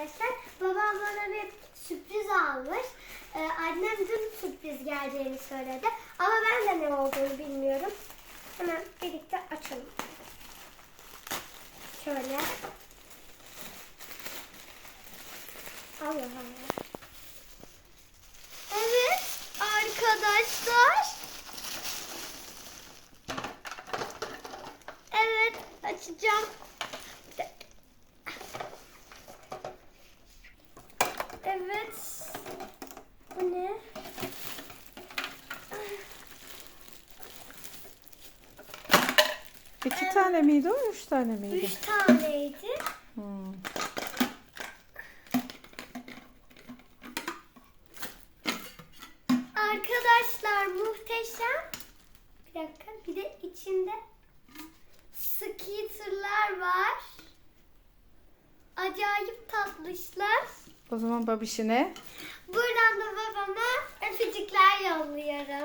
arkadaşlar. Babam bana bir sürpriz almış. Ee, annem dün sürpriz geleceğini söyledi. Ama ben de ne olduğunu bilmiyorum. Hemen birlikte açalım. Şöyle. Allah Allah. Evet arkadaşlar. Evet açacağım. Evet. Bu ne? İki tane miydi o, üç tane miydi? Üç taneydi. Hmm. Arkadaşlar muhteşem. Bir dakika bir de içinde skitterlar var. Acayip tatlışlar. O zaman babişine Buradan da babama öpücükler yolluyorum.